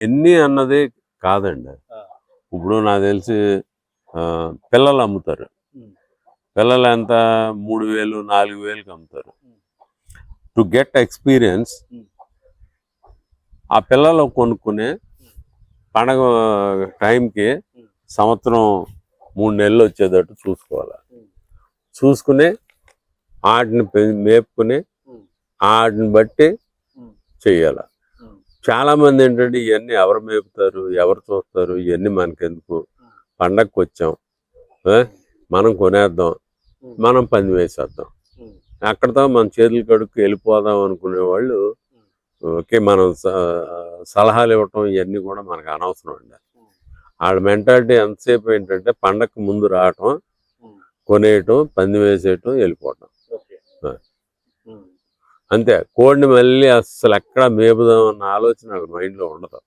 ఎన్ని అన్నది కాదండి. ఇప్పుడు నాకు తెలిసి పిల్లలు అమ్ముతారు. పిల్లలు ఎంత మూడు వేలు నాలుగు వేలుకి అమ్ముతారు. To get experience. ఆ పిల్లలు కొనుక్కునే పండగ టైంకి. సంవత్సరం మూడు నెలలు వచ్చేటట్టు చూసుకోవాలి. చూసుకుని ఆటిని మేపుకుని. ఆటిని బట్టి ఉమ్. చెయ్యాలి ఉమ్. చాలా మంది ఏంటంటే ఇవన్నీ ఎవరు మేపుతారు ఎవరు చూస్తారు ఇవన్నీ మనకెందుకు పండగకి వచ్చాం? మనం కొనేద్దాం. మనం పంది వేసేద్దాం. అక్కడతో మన చేతులు కడుక్కు వెళ్ళిపోదాం అనుకునే వాళ్ళు ఓకే మనం సలహాలు ఇవ్వటం ఇవన్నీ కూడా మనకు అనవసరం అండి వాళ్ళ మెంటాలిటీ ఎంతసేపు ఏంటంటే పండగకి ముందు రావటం. కొనేయటం పంది వేసేయటం వెళ్ళిపోవటం. అంతే. కోడిని మళ్ళీ అస్సలు ఎక్కడ మేపుదాం అన్న ఆలోచన మైండ్లో ఉండదు.